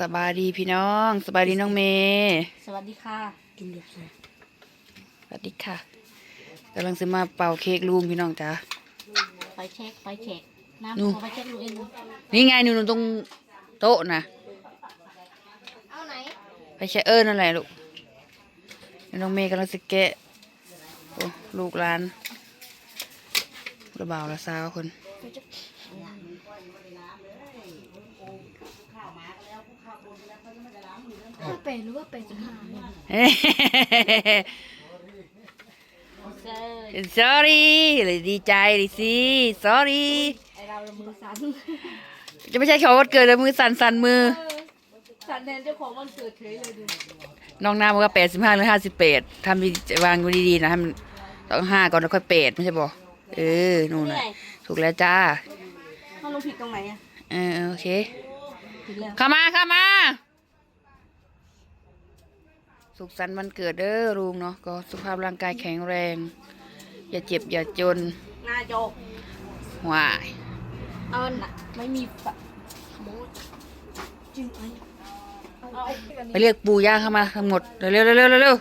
สบายดีพี่น้อง สบายดีน้องเมย์สวัสดีค่ะสวัสดีค่ะกำลังจะมาเป่าเค้กลูมพี่น้องจ้าไฟเช็คไฟเช็คน้ำนู่นเอาไฟเช็คดูเองดูนี่ไงหนูตรงโต๊ะนะเอาไหนไปใช้เอิญนั่นแหละลูกน้องเมย์กำลังจะแกะโอ้ลูกหลานระบ่าวละสาวคน ว่าเป็นหรือว่าเป็นจุดห้าเฮ้เจอ sorry เลยดีใจดิสิ sorry ไอเราละมือสั่นจะไม่ใช่เขาวันเกิดแต่มือสั่นสั่นมือ สั่นแทนเจ้าของวันเกิดเฉยเลยดูน้องน้ำบอกว่าแปดสิบห้าหรือห้าสิบแปดทำดีวางไว้ดีๆนะให้มันต้องห้าก่อนแล้วค่อยแปดไม่ใช่บอกเออนู่นนะถูกแล้วจ้าถ้าลงผิดตรงไหนอะเออโอเค ผิดแล้ว เข้ามาเข้ามา สุขสันต์วันเกิดเด้อลุงเนาะก็สุขภาพร่างกายแข็งแรง อย่าเจ็บอย่าจนหน้าโจกหวายเอาหน่ะไม่มีฝาโบ๊ทจึงไอเอาไปเรียกปู่ย่าเข้ามาทั้งหมดเร็วเร็วเร็วเร็วเร็ว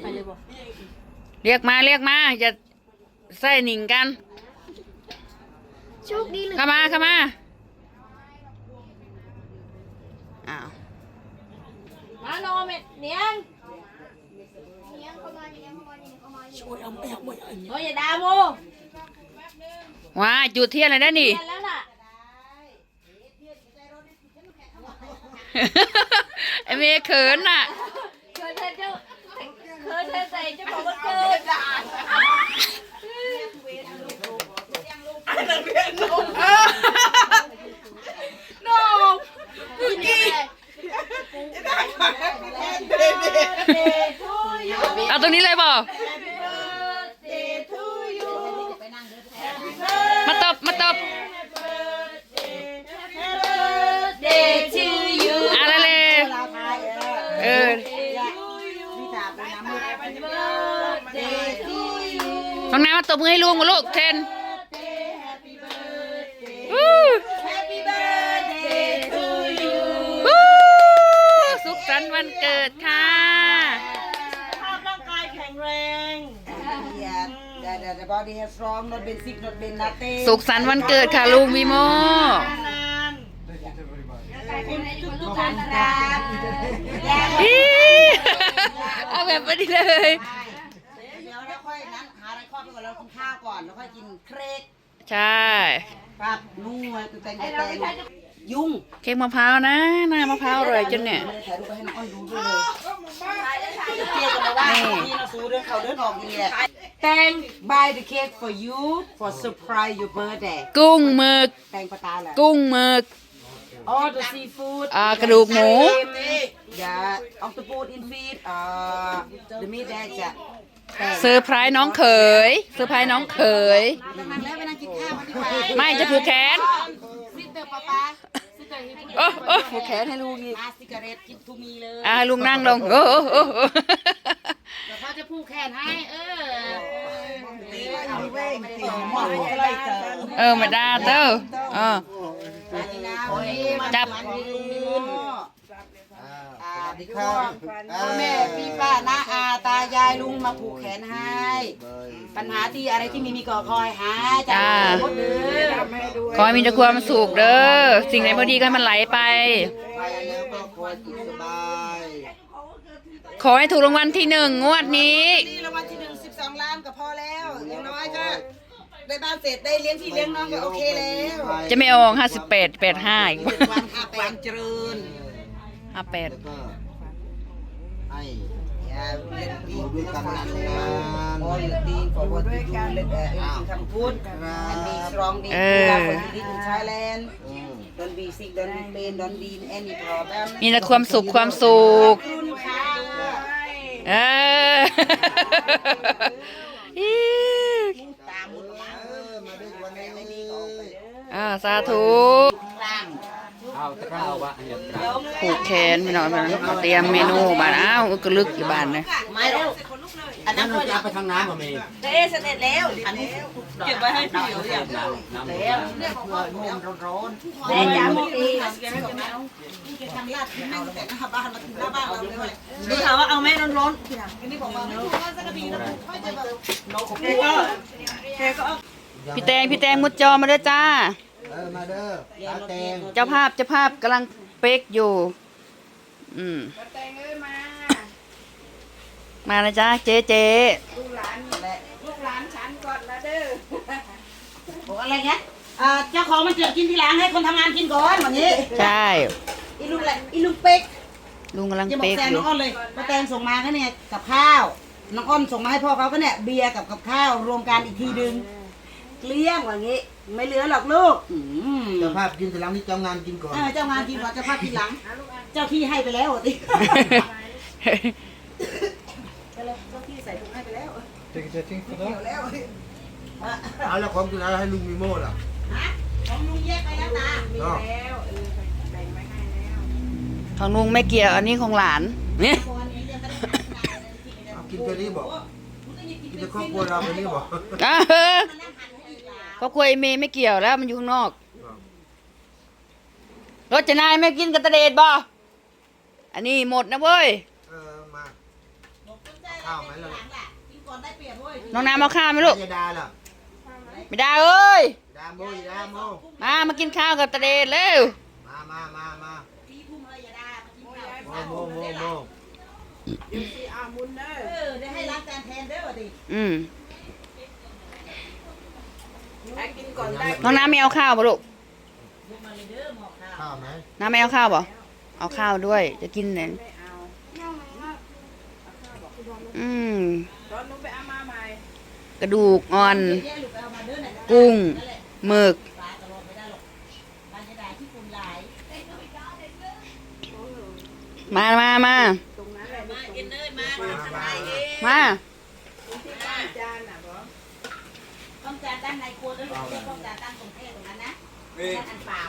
ไปเลยบอกเรียกมาเรียกมาอย่าใส่หนิงกันโชคดีเลยเข้ามาเข้ามาอ้าว มาน อนเม็ดเนียงช่วยเอาไม่เอาไม่เอาอย่าด่าโมว้ายจุดเทียนอะไรได้นี่เนียนแล้วน่ะ ไอเมย์เขินน่ะ เคยเธอเจ้าเคยเธอใส่เจ้าของวันเกิดเอ เอาตรงนี้เลยบ่มาตบมาตบอะไรเลยเออน้องน้ำมาตบมือให้ลุงกับลูกเทน วันเกิดค่ะภาพร่างกายแข็งแรง Yeah, the, the, the body has strong, not been sick, not been nothing. สุขสันต์วันเกิดค่ะลุงวีโม นานทุกคนนะอี๋เอาแบบนี้เลย เดี๋ยวเราค่อยนั้นหาอะไรครอบไปก่อนเรากินข้าวก่อนแล้วค่อยกินเค้กใช่ ครับนู่นตัวแตงตัวแตง ยุ่งเค้กมะพร้าวนะ หน้ามะพร้าวอร่อยจนเนี่ยไม่ได้ถ่ายรูปไปให้น้องอ้อนดูด้วยเลยเค้กกันมาว่านี่เราสู้เดินเขาเดินออกนี่แหละ Thank buy the cake for you for surprise your birthday กุ้งหมึก แตงปะตาแหละ กุ้งหมึก all the seafood อ่ากระดูกหมูอย่า octopus in feed อ่า the meat แดงจะแตงเซอร์ไพรส์น้องเขยเซอร์ไพรส์น้องเขย นั่งแล้วไปนั่งกินข้าวกันดีกว่า ไม่จะผูกแขน ซิสเตอร์ป๊าป๊าโอ้โอ้ผูกแขนให้ลูกอีกมาสิกาเรตกินทูมีเลยอ่าลุงนั่งลงโอ้โอ้โอ้โอ้เดี๋ยวเขาจะพูดแขนให้ เออตีไว้เอาไว้ตีหมอนอะไรเจอเออมาดาเต้อเออมาดีนะวันนี้มาจับ วันยืนอ่าดีครับพ่อแม่พี่ป้าน้าอาตายายลุงมาผูกแขนให้ ปัญหาที่อะไรที่มีมีก็คอยหาจ้าหมดเลยขอให้มีแต่ความสุขเด้อสิ่งไหนไม่ดีก็ให้มันไหลไป ไปแล้วก็คอยกินสบายขอให้ถูกรางวัลที่หนึ่งงวดนี้ดีรางวัลที่หนึ่งสิบสองล้านก็พอแล้วอย่างน้อยก็ได้บ้านเสร็จได้เลี้ยงพี่เลี้ยงน้องก็โอเคแล้วจะไม่ออกห้าสิบแปดแปดห้าอีกวันอาแปงเจริญห้าแปดก็ ให้อย่าเล่นตีด้วยกันนานโอ้ยตี for what you do let everything come good and be strong be good for you in Thailand ๆอืม don't be sick don't be pain don't be in any problem มีแต่ความสุขความสุข ขอบคุณค่ะเออ อี๋ตามมุดมาเออมาด้วยวันนี้เลยอ่าสาธุ ผูกแขนพี่น้องบ้านนั้นเตรียมเมนูบ้านอ้าวก็ลึกอยู่บ้านเลยไม่แล้วอันนั้นก็จะเอาไปทางน้ำบ่มีเอ๊ะเสร็จแล้วอันนี้เก็บไว้ให้พี่หรือยังน้ำน้ำแล้วเนี่ยเพื่อนมุมร้อนๆแม่จ๋าไม่ดีแกทำลาดที่นั่งแต่หน้าบ้านมาถึงหน้าบ้านเราเลยดูถามว่าเอาแม่ร้อนนี่บอกว่าไม่ถูกว่าสักทีนะค่อยจะแบบๆแกก็แกก็เอาพี่แตงพี่แตงมุดจอมาเด้อจ้า เออมาเด้อตาแตงเจ้าภาพเจ้าภาพกำลังเป๊กอยู่ อืมมานะจ้าเจ๊เจ๊บอกอะไรเงี้ยอ่าเจ้าของมันเกิดกินทีหลังให้คนทำงานกินก่อนแบบนี้ ใช่อีลุงแหละอีลุงเป๊กลุงกำลังอย่าบอเป๊กกแซงอน้ยู่องอ้อนเลยป้าแตงส่งมาก็เนี่ยกับข้าวน้องอ้อนส่งมาให้พ่อเขาก็เนี่ยเบียร์กับกับข้าวรวมกันอีกทีดึงเกลี้ยงว่างี้ ไม่เหลือหรอกลูกอืมเจ้าภาพกินแต่หลังนี่เจ้างานกินก่อน เออเจ้างานกินก่อนเจ้าภาพทีหลัง เจ้าที่ให้ไปแล้วอะติเจ้าที่ใส่ถุงให้ไปแล้วเอาแล้วของกินอะไรให้ลุงมีโม่ล่ะ ฮะของลุงแยกไปแล้วตาเนาะของลุงไม่เกี่ยวอันนี้ของหลานเนี่ยตอนนี้ยังไม่ได้ทำงานเลยที่ไม่ได้เอากินตัวนี้บอกกินแต่ครอบครัวเราไปนี่บอก อะเฮ้อ ครอบครัวไอเมย์ไม่เกี่ยวแล้ว มันอยู่ข้างนอกรถจะนายไม่กินกับตะเดดบ่อันนี้หมดนะเว้ยเออมาข้าวไหมล่ะกินก่อนได้เปรียบเว้ยน้องน้ำเอาข้าวไหมลูกยาดาล่ะไม่ได้เอ้ยดาโมยดาโมมามากินข้าวกับตะเดดเร็วมามามามาพี่พุ่มเลยอย่าด่ามากินข้าวโมโมโมโมเออได้ให้ล้างจานแทนเด้อดิอืม น้องน้ำไม่เอาข้าวป่ะลูกข้าวไหมน้ำไม่เอาข้าวป่ะเอาข้าวด้วย จะกินเนี่ยอืมกระดูกอ่อนแย่ลูกไปเอามาเด้อไหนกุ้งหมึกปลาตลอดไม่ได้หรอกปลาจะด่าที่คุณหลายมามามามากินเลยมามามามา ต้องจานด้านในครัวด้วยไม่ใช่ต้องจานด้านตรงเทศตรงนั้นนะด้านอันเปล่า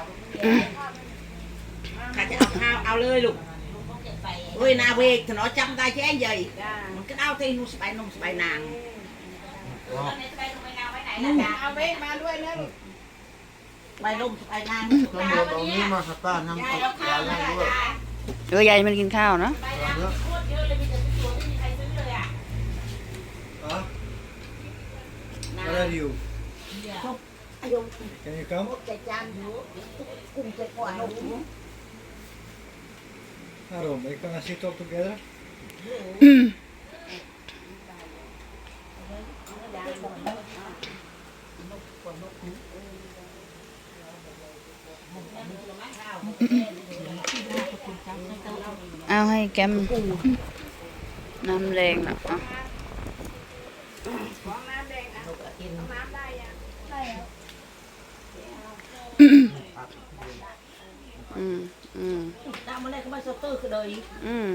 ข้าจะเอาข้าวเอาเลยลูกลุงต้องเก็บไปเฮ้ยนาเวกถนอจำได้แจ้งใหญ่มันก็เอาเทนูสบายนมสบายนางแล้วในไปลงไปนาไว้ไหนล่ะจ๊ะเอาเวกมาด้วยนะสบายนมสบายนางตำรวจเอานี้มาสป้าน้ำตกยายให้ด้วยเออยายมันกินข้าวเนาะ ไปน้ำโคตรเยอะเลยมีแต่สวยๆไม่มีใครซื้อเลยอะ อะไรดิวอายง Can you come? ใจจานอยู่กุ้งใจก่อนนม Waarom? Ik kan sit all together. เอาให้แกมน้ำแรงนะเอืมอืมตามมาเลยก็มาสเตอร์คือเลยอืม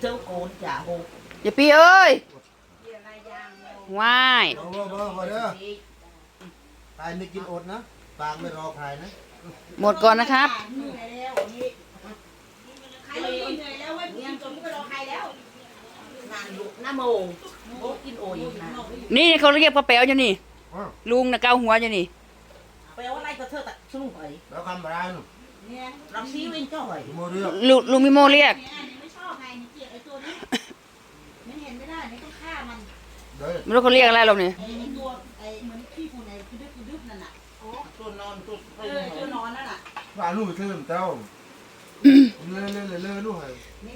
เจ้าโกนจ่าโหอย่าปีเอ้ยว้ายเอาเบอร์เบอร์พอเด้อตายไม่กินอดนะปากไม่รอใครนะ หมดก่อนนะครับนี่เขาเรียกป้าแป๋วอยู่นี่ อ้าวลุงนะเกาหัวอยู่นี่แปลว่าอะไรก็เธอแต่สนุกเลยแล้วคำอะไรหนูเนี่ยเราซีเวนจ้อยโมเรียกลุลุงมิโมเรียก เนี่ยนี่ไม่ชอบไงนี่เกลียดไอ้ตัวนี้ไม่เห็นไม่ได้ไม่ต้องฆ่ามันเด้อไม่รู้เขาเรียกอะไรหรอกเนี่ยไอ้ตัวไอ้เหมือนขี้ฝุ่นไอ้คือดึ๊บคือดึ๊บนั่นน่ะตัวนอนตัวเออตัวนอนนั่นน่ะว่าลูกเธอเจ้าเลื่อนเลื่อนเลื่อนเลื่อนลูกให้นี่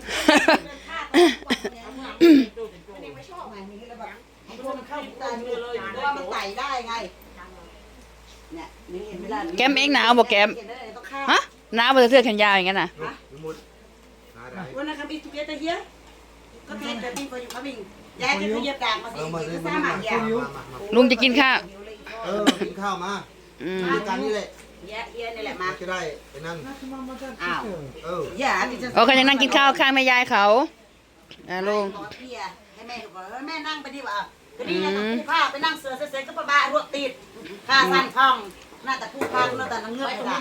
เดินฆ่าตัวเนี่ยนี่ไม่ชอบไงนี่เลยแบบ ไอ้ตัวมันเข้าตาดูเลยเพราะว่ามันไต่ได้ไง เนี่ยนี่เห็นไม่ได้แกมเองหนาวบอกแกมเห็นได้เลยต้องฆ่าฮะหนาวบนเสื้อแขนยาวอย่างนั้นน่ะลูกสมุดหาได้วันนั้น come to get here ก็เทนแต่พี่ for you coming ยายจะขยับดากมาสิเออมาเด็สิกก็มาสร้างหมามันยาวมามาลุงจะกินข้าวเออกินข้าวมาอืมด้วยกันนี่แหละเยอะเยอะนี่แหละมาจะได้ไอ้นั่นอ้าวเอออย่าดิฉันโอ้เขายังนั่งกินข้าวข้างแม่ยายเขาอ่าลุงขอพี่อะให้แม่บอกว่าแม่นั่งไปดีกว่า ก็ดีนะต้องผ้าไปนั่งเสือเสือก็ประบารวดติดผ้าสั้นท่องน่าจะพูดพลาดน่าจะนั่งเงือกไปจ้ะ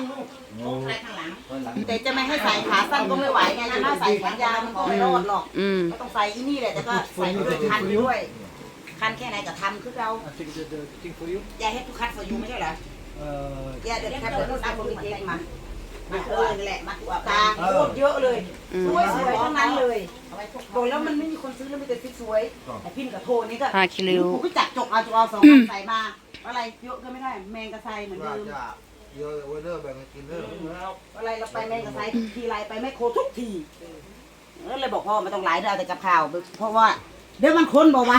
แต่จะไม่ให้ใส่ขาสั้นก็ไม่ไหวไงถ้าใส่แขนยาวมันก็ไม่รอดหรอกอืมก็ต้องใส่อีนี่แหละแต่ก็ใส่ด้วยคันด้วยคันแค่ไหนก็ทำคือเรา I think the, the thing for you อย่าให้ทุกคัด for you ไม่ใช่เหรอ uh, อย่าเด็ดแค่เปิดรุ่นอัพโปรเจกต์มา มาเออนั่นแหละมาตัวตาโคตรเยอะเลยอืมสวยสวยๆทั้งนั้นเลยบอกแล้วมันไม่มีคนซื้อแล้วมีแต่สวยๆไอ้พินกับโทนี่ก็ผ้าคิริว กูก็จับจกเอาจกเอาสองอันใส่มาอะไรเยอะก็ไม่ได้ แมงกระไซเหมือนว่าเดิมจะเยอะไว้เด้อแบ่งกันกินเด้ออะไรเราไปแมงกระไซทีไรไปไม่โคทุกทีเออเลยบอกพ่อไม่ต้องหลายเดือนเอาแต่กับข่าว เพราะว่า เดี๋ยวมันคนบอกว่า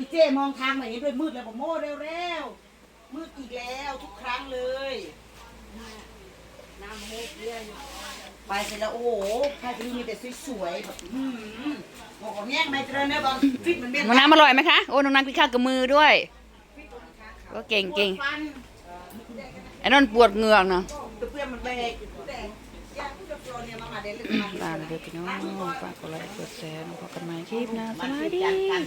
พี่เจ้มองทางมาเห็นด้วยมืดเลยบอกโม่เร็วๆมืดอีกแล้วทุกครั้งเลย ไปเสร็จแล้วโอ้โหแค่ที่มีแต่สวยๆแบบอืมบอกว่าแย่งไม่เจริญเนี่ยบางฟิตเหมือนเบี้ยน้องน้ำอร่อยไหมคะ โอ้น้องน้ำกินข้าวกับมือด้วย ก็เก่งเก่งฟันไอ้นั่นปวดเหงือกเนาะเพื่อนมันไปแต่ยากจะโปรเนี่ยมามาเดนเลยมาลาเลยเด้อพี่น้องฝากกดไลค์กดแชร์พบกันใหม่คลิปหน้าสวัสดีกัน